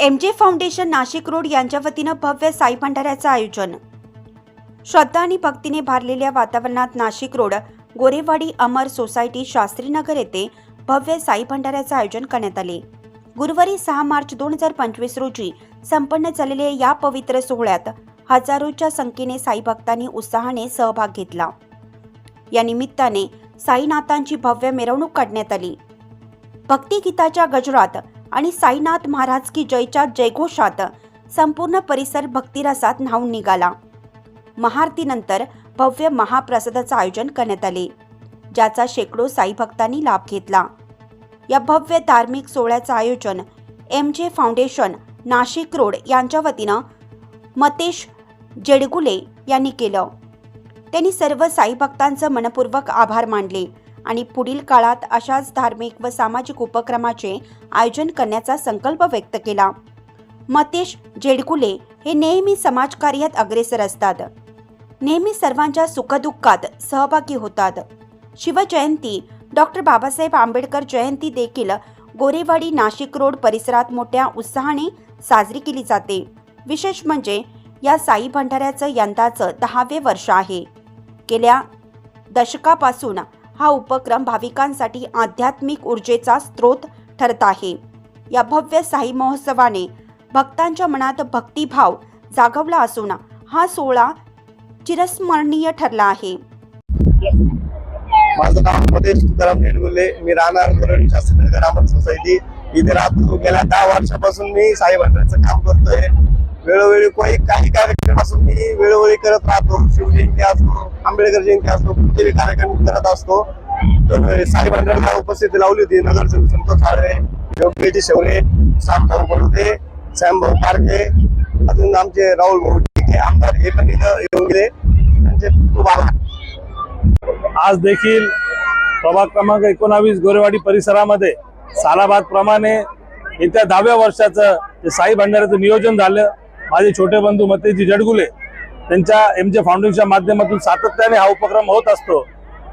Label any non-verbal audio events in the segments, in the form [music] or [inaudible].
M जे foundation Nashik road यांच्या वतीनं भव्य साई भंडाऱ्याचं आयोजन. श्रद्धा आणि भक्तीने भारलेल्या वातावरणात नाशिक रोड गोरेवाडी अमर सोसायटी शास्त्रीनगर येथे भव्य साई भंडाऱ्याचं आयोजन करण्यात आले. गुरुवारी सहा मार्च दोन हजार पंचवीस रोजी संपन्न झालेल्या या पवित्र सोहळ्यात हजारोच्या संख्येने साई भक्तांनी उत्साहाने सहभाग घेतला. या निमित्ताने साईनाथांची भव्य मिरवणूक काढण्यात आली. भक्तिगीताच्या गजरात आणि साईनाथ महाराज की जयच्या जयघोषात संपूर्ण परिसर भक्तिरसात न्हावून निघाला. महाआरतीनंतर भव्य महाप्रसादाचं आयोजन करण्यात आले ज्याचा शेकडो साई भक्तांनी लाभ घेतला. या भव्य धार्मिक सोहळ्याचं आयोजन एम जे फाउंडेशन नाशिक रोड यांच्या वतीनं मतेश जेडगुले यांनी केलं. त्यांनी सर्व साई भक्तांचं मनपूर्वक आभार मानले. आणि पुढील काळात अशाच धार्मिक व सामाजिक उपक्रमाचे आयोजन करण्याचा संकल्प व्यक्त केला. मतेश जेडकुले हे नेहमी समाजकार्यात अग्रेसर असतात. नेहमी सर्वांच्या सुखदुःखात सहभागी होतात. शिवजयंती डॉक्टर बाबासाहेब आंबेडकर जयंती देखील गोरेवाडी नाशिक रोड परिसरात मोठ्या उत्साहाने साजरी केली जाते. विशेष म्हणजे या साई भंडाऱ्याचं यंदाचं दहावे वर्ष आहे. गेल्या दशकापासून हा उपक्रम भाविकांसाठी आध्यात्मिक ऊर्जेचा स्रोत ठरत आहे. या भव्य साई महोत्सवाने भक्तांच्या मनात भक्तिभाव जागवला असून हा सोहळा चिरस्मरणीय ठरला आहे. माझं नाव मधेश तुकाराम नेडगुले मी राहणार कोरडी शास्त्री ग्रामण सोसायटी. इथे राहतो गेल्या दहा वर्षापासून मी साई भंडारचं काम करतोय. वेळोवेळी काही काही कार्यक्रम असून मी वेळोवेळी करत राहतो. शिवजयंती असतो आंबेडकर जयंती असतो कुठेही कार्यक्रम करत असतो. तर साई उपस्थिती लावली होती. नगर संतोष आळवे योगेश शेवरे सामभाऊ बडुदे श्यामभाऊ पारखे अजून आमचे राहुल भाऊ टिके आमदार हे पण इथं येऊन गेले. त्यांचे खूप आभार. आज देखील प्रभाग क्रमांक एकोणावीस गोरेवाडी परिसरामध्ये सालाबाद प्रमाणे येत्या दहाव्या वर्षाचं ते साई भंडाऱ्याचं नियोजन झालं माझे छोटे बंधू मतेजी जडगुले त्यांच्या एम जे फाउंडेशनच्या माध्यमातून सातत्याने हा उपक्रम होत असतो.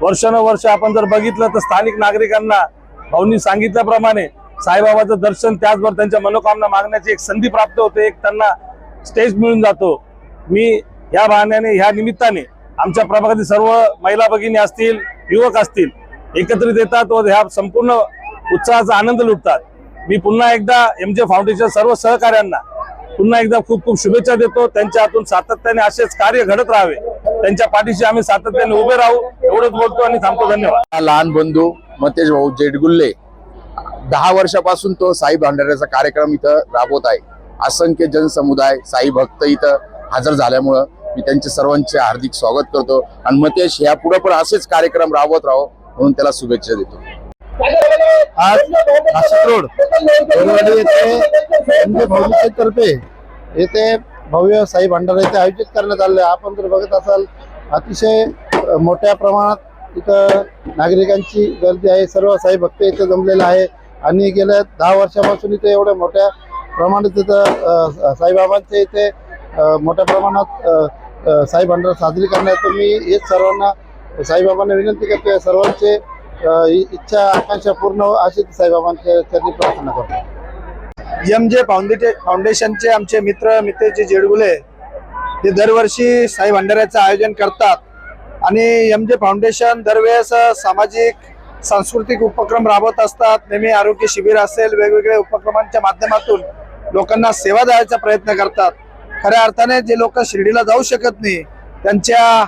वर्षानुवर्ष आपण जर बघितलं तर स्थानिक नागरिकांना भाऊंनी सांगितल्याप्रमाणे साईबाबाचं दर्शन त्याचबरोबर त्यांच्या मनोकामना मागण्याची एक संधी प्राप्त होते एक त्यांना स्टेज मिळून जातो. मी या बहाण्याने ह्या निमित्ताने आमच्या प्रभागातील सर्व महिला भगिनी असतील युवक असतील एकत्रित येतात व ह्या संपूर्ण उत्साहाचा आनंद लुटतात. मी पुन्हा एकदा एम जे फाउंडेशन सर्व सहकार्यांना पुन्हा एकदा खूप खूप शुभेच्छा देतो. त्यांच्या हातून सातत्याने असेच कार्य घडत राहावे. त्यांच्या पाठीशी आम्ही सातत्याने उभे राहू. एवढंच बोलतो आणि थांबतो. धन्यवाद. लहान बंधू मतेश भाऊ जेटगुल्ले दहा वर्षापासून तो साई भांडाऱ्याचा कार्यक्रम इथं राबवत आहे. असंख्य जनसमुदाय साई भक्त इथं हजर झाल्यामुळं मी त्यांचे सर्वांचे हार्दिक स्वागत करतो. आणि मतेश ह्या पुढं पण असेच कार्यक्रम राबवत राहो म्हणून त्याला शुभेच्छा देतो. आज नाशिक रोड बोरवाडी येथे हिंदी तर्फे येथे भव्य साई भंडारा येथे आयोजित करण्यात आले आपण जर बघत असाल अतिशय मोठ्या प्रमाणात इथं नागरिकांची गर्दी आहे. सर्व साई भक्त इथे जमलेले आहे. आणि गेल्या दहा वर्षापासून इथे एवढ्या मोठ्या प्रमाणात इथं साईबाबांचे इथे मोठ्या प्रमाणात साई भंडारा साजरी करण्यात मी हेच सर्वांना साईबाबांना विनंती करतोय. सर्वांचे इच्छा आकांक्षा पूर्ण हो अशी साईबाबांच्या चरणी प्रार्थना करतो. एम जे फाउंडेटे फाउंडेशनचे आमचे मित्र मितेशजी जेडगुले हे दरवर्षी साई भंडाऱ्याचं आयोजन करतात. आणि एम जे फाउंडेशन दरवेळेस सामाजिक सांस्कृतिक उपक्रम राबवत असतात. नेहमी आरोग्य शिबिर असेल वेगवेगळ्या उपक्रमांच्या माध्यमातून लोकांना सेवा द्यायचा प्रयत्न करतात. खऱ्या अर्थाने जे लोक शिर्डीला जाऊ शकत नाही त्यांच्या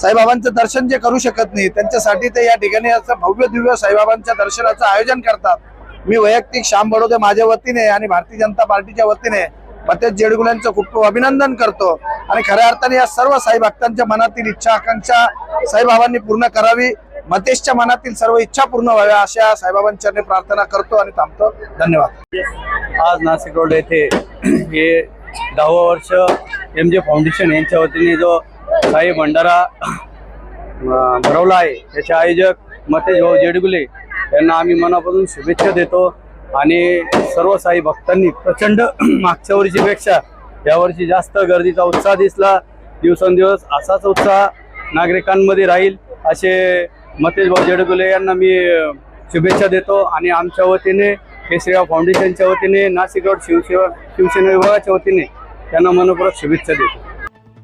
साईबाबांचं दर्शन जे करू शकत नाही त्यांच्यासाठी ते या ठिकाणी असं भव्य दिव्य साईबाबांच्या दर्शनाचं आयोजन करतात. मी वैयक्तिक श्याम बडोदे माझ्या वतीने आणि भारतीय जनता पार्टीच्या वतीने मतेश जेडगुल्यांचं खूप खूप अभिनंदन करतो. आणि खऱ्या अर्थाने या सर्व साई भक्तांच्या मनातील इच्छा आकांक्षा साईबाबांनी पूर्ण करावी. मतेशच्या मनातील सर्व इच्छा पूर्ण व्हाव्या अशा साईबाबांच्या प्रार्थना करतो आणि थांबतो. धन्यवाद. आज नाशिक रोड येथे हे दहावं वर्ष एम जे फाउंडेशन यांच्या वतीने जो साई भंडारा भरवला आहे. त्याचे आयोजक मतेश भाऊ जेडगुले यांना आम्ही मनापासून शुभेच्छा देतो आणि सर्व साई भक्तांनी प्रचंड [clears throat] मागच्या वर्षीपेक्षा यावर्षी जास्त गर्दीचा उत्साह दिसला. दिवसेंदिवस असाच उत्साह नागरिकांमध्ये राहील असे मतेश भाऊ जेडगुले यांना मी शुभेच्छा देतो आणि आमच्या वतीने केसरीराव फाउंडेशनच्या वतीने नाशिक रोड शिवसेवा शिवसेना विभागाच्या वतीने त्यांना मनपूर्वक शुभेच्छा देतो.